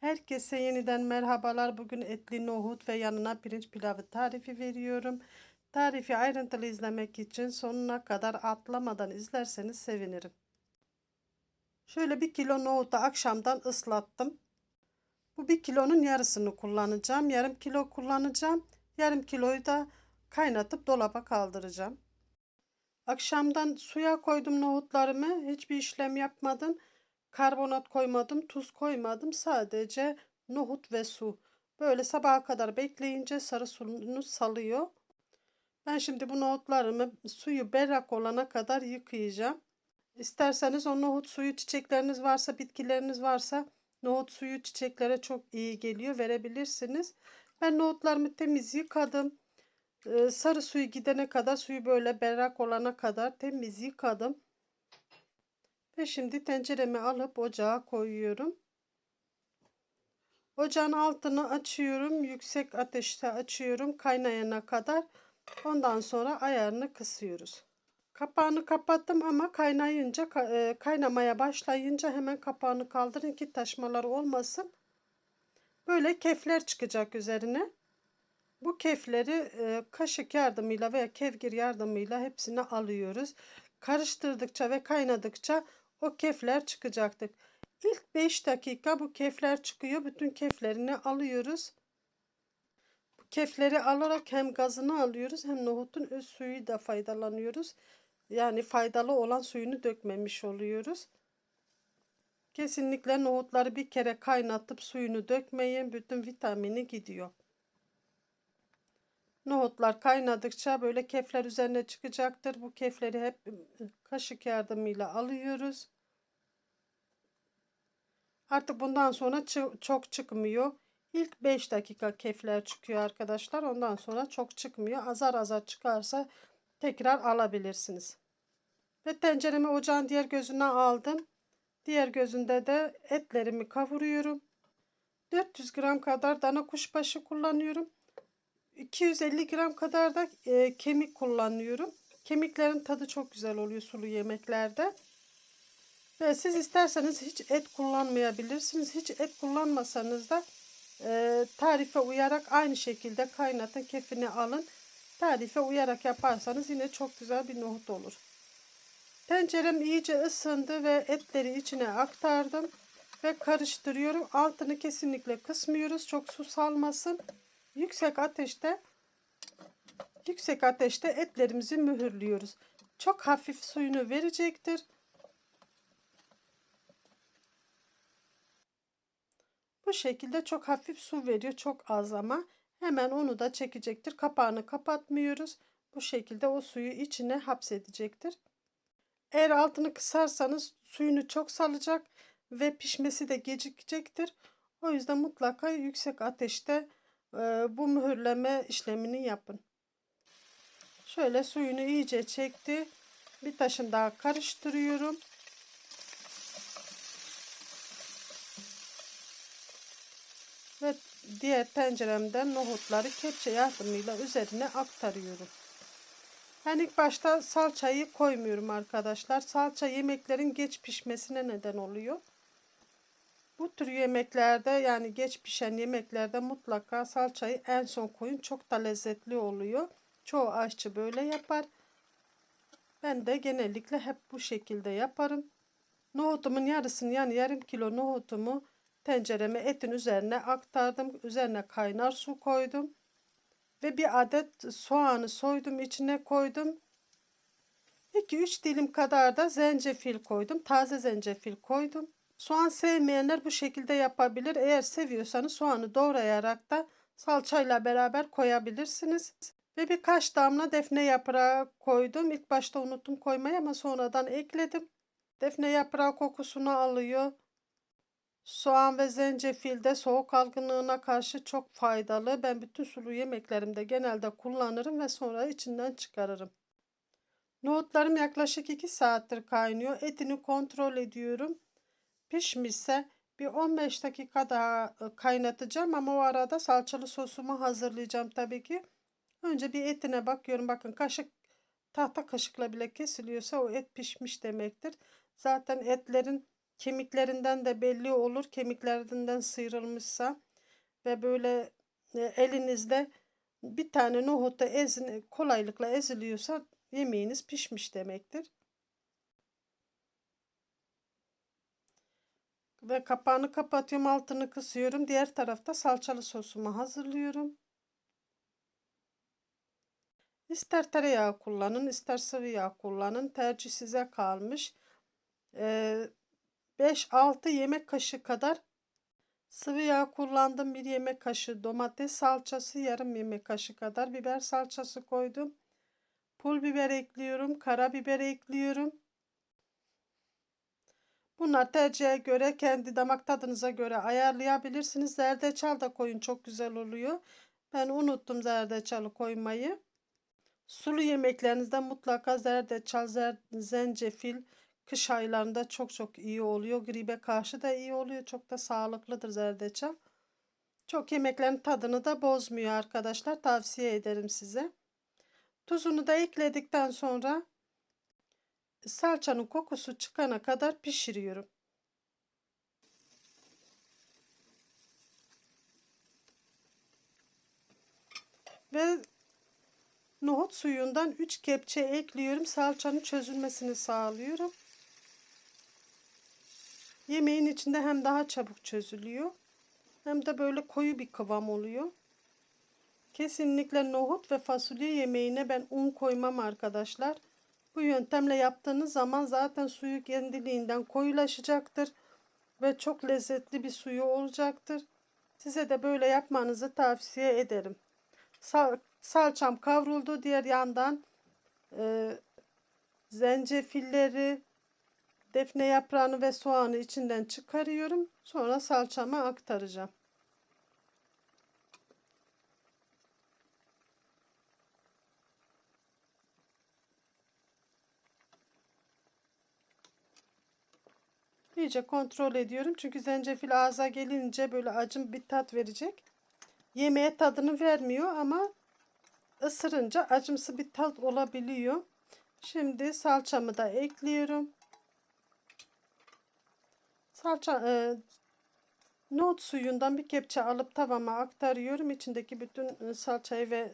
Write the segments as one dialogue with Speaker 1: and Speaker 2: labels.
Speaker 1: Herkese yeniden merhabalar. Bugün etli nohut ve yanına pirinç pilavı tarifi veriyorum. Tarifi ayrıntılı izlemek için sonuna kadar atlamadan izlerseniz sevinirim. Şöyle bir kilo nohutu akşamdan ıslattım. Bu bir kilonun yarısını kullanacağım. Yarım kilo kullanacağım. Yarım kiloyu da kaynatıp dolaba kaldıracağım. Akşamdan suya koydum nohutlarımı. Hiçbir işlem yapmadım. Karbonat koymadım, tuz koymadım. Sadece nohut ve su. Böyle sabaha kadar bekleyince sarı suyunu salıyor. Ben şimdi bu nohutlarımı suyu berrak olana kadar yıkayacağım. İsterseniz o nohut suyu çiçekleriniz varsa, bitkileriniz varsa nohut suyu çiçeklere çok iyi geliyor. Verebilirsiniz. Ben nohutlarımı temiz yıkadım. Ee, sarı suyu gidene kadar, suyu böyle berrak olana kadar temiz yıkadım. Ve şimdi tenceremi alıp ocağa koyuyorum. Ocağın altını açıyorum. Yüksek ateşte açıyorum kaynayana kadar. Ondan sonra ayarını kısıyoruz. Kapağını kapattım ama kaynayınca kaynamaya başlayınca hemen kapağını kaldırın ki taşmalar olmasın. Böyle kefler çıkacak üzerine. Bu kefleri kaşık yardımıyla veya kevgir yardımıyla hepsini alıyoruz. Karıştırdıkça ve kaynadıkça o kefler çıkacaktır. İlk 5 dakika bu kefler çıkıyor. Bütün keflerini alıyoruz. Bu kefleri alarak hem gazını alıyoruz hem nohutun öz suyu da faydalanıyoruz. Yani faydalı olan suyunu dökmemiş oluyoruz. Kesinlikle nohutları bir kere kaynatıp suyunu dökmeyin. Bütün vitamini gidiyor. Nohutlar kaynadıkça böyle kefler üzerine çıkacaktır. Bu kefleri hep kaşık yardımıyla alıyoruz. Artık bundan sonra çok çıkmıyor. İlk 5 dakika kefler çıkıyor arkadaşlar. Ondan sonra çok çıkmıyor. Azar azar çıkarsa tekrar alabilirsiniz. Ve tenceremi ocağın diğer gözüne aldım. Diğer gözünde de etlerimi kavuruyorum. 400 gram kadar dana kuşbaşı kullanıyorum. 250 gram kadar da e, kemik kullanıyorum. Kemiklerin tadı çok güzel oluyor sulu yemeklerde. Ve siz isterseniz hiç et kullanmayabilirsiniz. Hiç et kullanmasanız da e, tarife uyarak aynı şekilde kaynatın kefini alın. Tarife uyarak yaparsanız yine çok güzel bir nohut olur. Tencerem iyice ısındı ve etleri içine aktardım. Ve karıştırıyorum. Altını kesinlikle kısmıyoruz. Çok su salmasın. Yüksek ateşte yüksek ateşte etlerimizi mühürlüyoruz. Çok hafif suyunu verecektir. Bu şekilde çok hafif su veriyor. Çok az ama. Hemen onu da çekecektir. Kapağını kapatmıyoruz. Bu şekilde o suyu içine hapsedecektir. Eğer altını kısarsanız suyunu çok salacak ve pişmesi de gecikecektir. O yüzden mutlaka yüksek ateşte bu mühürleme işlemini yapın. Şöyle suyunu iyice çekti. Bir taşın daha karıştırıyorum. Ve diğer tenceremden nohutları kepçe yardımıyla üzerine aktarıyorum. Ben ilk başta salçayı koymuyorum arkadaşlar. Salça yemeklerin geç pişmesine neden oluyor. Bu tür yemeklerde yani geç pişen yemeklerde mutlaka salçayı en son koyun. Çok da lezzetli oluyor. Çoğu aşçı böyle yapar. Ben de genellikle hep bu şekilde yaparım. Nohutumun yarısını yani yarım kilo nohutumu tencereme etin üzerine aktardım. Üzerine kaynar su koydum. Ve bir adet soğanı soydum içine koydum. 2-3 dilim kadar da zencefil koydum. Taze zencefil koydum. Soğan sevmeyenler bu şekilde yapabilir. Eğer seviyorsanız soğanı doğrayarak da salçayla beraber koyabilirsiniz. Ve birkaç damla defne yaprağı koydum. İlk başta unuttum koymayı ama sonradan ekledim. Defne yaprağı kokusunu alıyor. Soğan ve zencefil de soğuk algınlığına karşı çok faydalı. Ben bütün sulu yemeklerimde genelde kullanırım ve sonra içinden çıkarırım. Nohutlarım yaklaşık 2 saattir kaynıyor. Etini kontrol ediyorum. Pişmişse bir 15 dakika daha kaynatacağım ama o arada salçalı sosumu hazırlayacağım tabii ki. Önce bir etine bakıyorum. Bakın kaşık tahta kaşıkla bile kesiliyorsa o et pişmiş demektir. Zaten etlerin kemiklerinden de belli olur. Kemiklerinden sıyrılmışsa ve böyle e, elinizde bir tane nohutu ezin, kolaylıkla eziliyorsa yemeğiniz pişmiş demektir. Ve kapağını kapatıyorum, altını kısıyorum. Diğer tarafta salçalı sosumu hazırlıyorum. İster tereyağı kullanın, ister sıvı yağ kullanın. Tercih size kalmış. Ee, 5-6 yemek kaşığı kadar sıvı yağ kullandım. Bir yemek kaşığı domates salçası, yarım yemek kaşığı kadar biber salçası koydum. Pul biber ekliyorum, karabiber ekliyorum. Bunlar tercihe göre kendi damak tadınıza göre ayarlayabilirsiniz. Zerdeçal da koyun çok güzel oluyor. Ben unuttum zerdeçalı koymayı. Sulu yemeklerinizde mutlaka zerdeçal, zer, zencefil kış aylarında çok çok iyi oluyor. Gribe karşı da iyi oluyor. Çok da sağlıklıdır zerdeçal. Çok yemeklerin tadını da bozmuyor arkadaşlar. Tavsiye ederim size. Tuzunu da ekledikten sonra salçanın kokusu çıkana kadar pişiriyorum. Ve nohut suyundan 3 kepçe ekliyorum. Salçanın çözülmesini sağlıyorum. Yemeğin içinde hem daha çabuk çözülüyor hem de böyle koyu bir kıvam oluyor. Kesinlikle nohut ve fasulye yemeğine ben un koymam arkadaşlar. Bu yöntemle yaptığınız zaman zaten suyu kendiliğinden koyulaşacaktır ve çok lezzetli bir suyu olacaktır. Size de böyle yapmanızı tavsiye ederim. Sal salçam kavruldu. Diğer yandan e, zencefilleri, defne yaprağını ve soğanı içinden çıkarıyorum. Sonra salçama aktaracağım. İyice kontrol ediyorum. Çünkü zencefil ağza gelince böyle acım bir tat verecek. Yemeğe tadını vermiyor ama ısırınca acımsı bir tat olabiliyor. Şimdi salçamı da ekliyorum. Salça e, nohut suyundan bir kepçe alıp tavama aktarıyorum. İçindeki bütün salçayı ve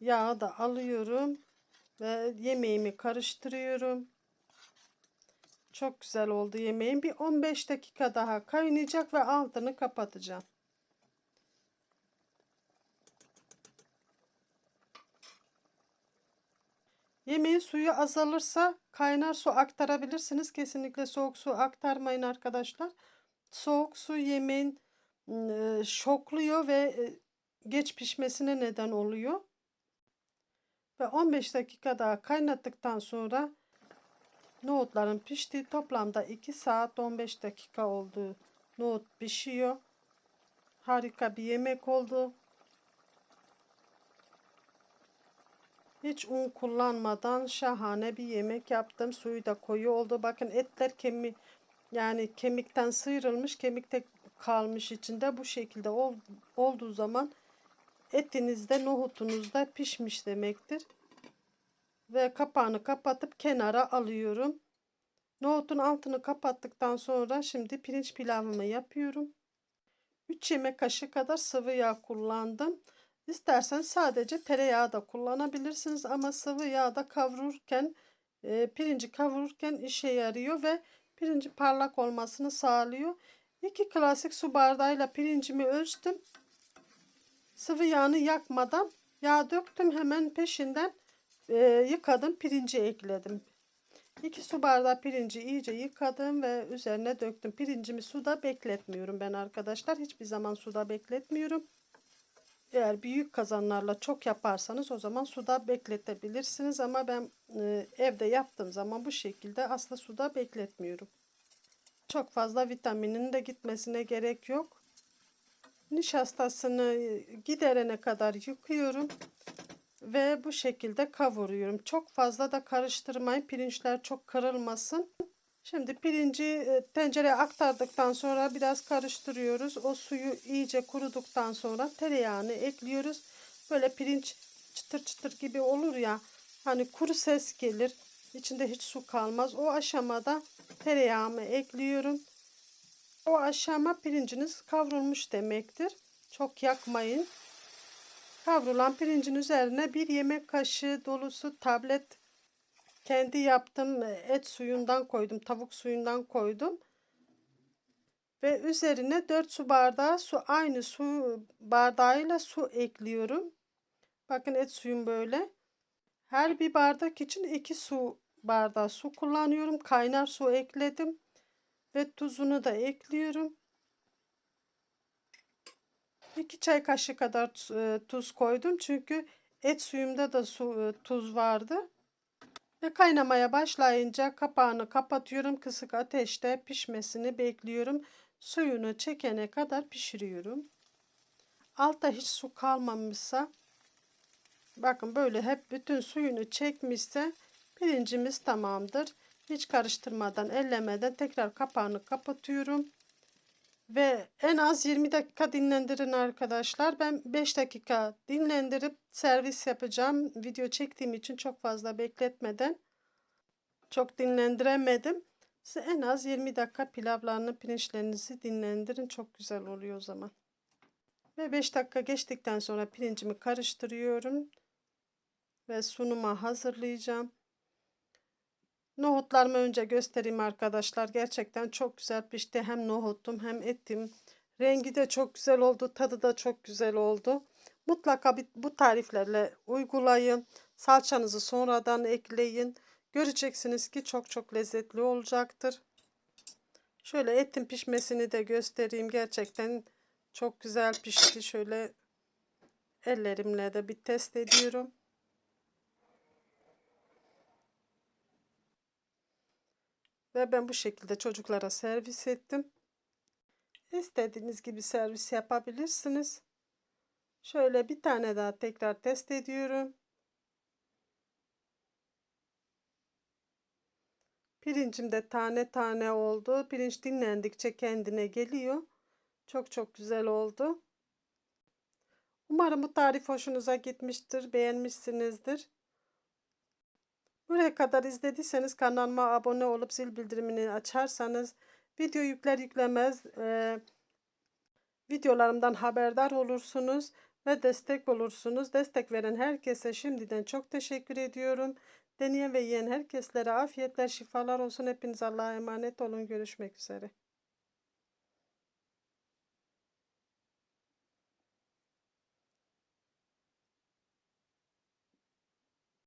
Speaker 1: yağı da alıyorum ve yemeğimi karıştırıyorum. Çok güzel oldu yemeğim. Bir 15 dakika daha kaynayacak ve altını kapatacağım. Yemeğin suyu azalırsa kaynar su aktarabilirsiniz. Kesinlikle soğuk su aktarmayın arkadaşlar. Soğuk su yemeğin ıı, şokluyor ve ıı, geç pişmesine neden oluyor. Ve 15 dakika daha kaynattıktan sonra Nohutların piştiği toplamda 2 saat 15 dakika oldu. Nohut pişiyor. Harika bir yemek oldu. Hiç un kullanmadan şahane bir yemek yaptım. Suyu da koyu oldu. Bakın etler kemik yani kemikten sıyrılmış, kemikte kalmış içinde. Bu şekilde ol, olduğu zaman etinizde, nohutunuzda pişmiş demektir ve kapağını kapatıp kenara alıyorum. Nohutun altını kapattıktan sonra şimdi pirinç pilavımı yapıyorum. 3 yemek kaşığı kadar sıvı yağ kullandım. İsterseniz sadece tereyağı da kullanabilirsiniz ama sıvı yağ da kavururken e, pirinci kavururken işe yarıyor ve pirinci parlak olmasını sağlıyor. 2 klasik su bardağıyla pirincimi ölçtüm. Sıvı yağını yakmadan yağ döktüm hemen peşinden e, yıkadım pirinci ekledim. 2 su bardağı pirinci iyice yıkadım ve üzerine döktüm. Pirincimi suda bekletmiyorum ben arkadaşlar. Hiçbir zaman suda bekletmiyorum. Eğer büyük kazanlarla çok yaparsanız o zaman suda bekletebilirsiniz. Ama ben e, evde yaptığım zaman bu şekilde asla suda bekletmiyorum. Çok fazla vitaminin de gitmesine gerek yok. Nişastasını giderene kadar yıkıyorum ve bu şekilde kavuruyorum. Çok fazla da karıştırmayın. Pirinçler çok kırılmasın. Şimdi pirinci e, tencereye aktardıktan sonra biraz karıştırıyoruz. O suyu iyice kuruduktan sonra tereyağını ekliyoruz. Böyle pirinç çıtır çıtır gibi olur ya. Hani kuru ses gelir. İçinde hiç su kalmaz. O aşamada tereyağımı ekliyorum. O aşama pirinciniz kavrulmuş demektir. Çok yakmayın. Kavrulan pirincin üzerine bir yemek kaşığı dolusu tablet kendi yaptığım et suyundan koydum. Tavuk suyundan koydum. Ve üzerine 4 su bardağı su aynı su bardağıyla su ekliyorum. Bakın et suyum böyle. Her bir bardak için 2 su bardağı su kullanıyorum. Kaynar su ekledim. Ve tuzunu da ekliyorum. 2 çay kaşığı kadar tuz koydum. Çünkü et suyumda da su, tuz vardı. Ve kaynamaya başlayınca kapağını kapatıyorum. Kısık ateşte pişmesini bekliyorum. Suyunu çekene kadar pişiriyorum. Altta hiç su kalmamışsa bakın böyle hep bütün suyunu çekmişse pirincimiz tamamdır. Hiç karıştırmadan ellemeden tekrar kapağını kapatıyorum. Ve en az 20 dakika dinlendirin arkadaşlar. Ben 5 dakika dinlendirip servis yapacağım. Video çektiğim için çok fazla bekletmeden çok dinlendiremedim. Size en az 20 dakika pilavlarını, pirinçlerinizi dinlendirin. Çok güzel oluyor o zaman. Ve 5 dakika geçtikten sonra pirincimi karıştırıyorum. Ve sunuma hazırlayacağım. Nohutlarımı önce göstereyim arkadaşlar. Gerçekten çok güzel pişti. Hem nohutum hem etim. Rengi de çok güzel oldu. Tadı da çok güzel oldu. Mutlaka bu tariflerle uygulayın. Salçanızı sonradan ekleyin. Göreceksiniz ki çok çok lezzetli olacaktır. Şöyle etin pişmesini de göstereyim. Gerçekten çok güzel pişti. Şöyle ellerimle de bir test ediyorum. Ve ben bu şekilde çocuklara servis ettim. İstediğiniz gibi servis yapabilirsiniz. Şöyle bir tane daha tekrar test ediyorum. Pirincim de tane tane oldu. Pirinç dinlendikçe kendine geliyor. Çok çok güzel oldu. Umarım bu tarif hoşunuza gitmiştir. Beğenmişsinizdir. Buraya kadar izlediyseniz kanalıma abone olup zil bildirimini açarsanız video yükler yüklemez e, videolarımdan haberdar olursunuz ve destek olursunuz. Destek veren herkese şimdiden çok teşekkür ediyorum. Deneyen ve yiyen herkeslere afiyetler, şifalar olsun. Hepiniz Allah'a emanet olun. Görüşmek üzere.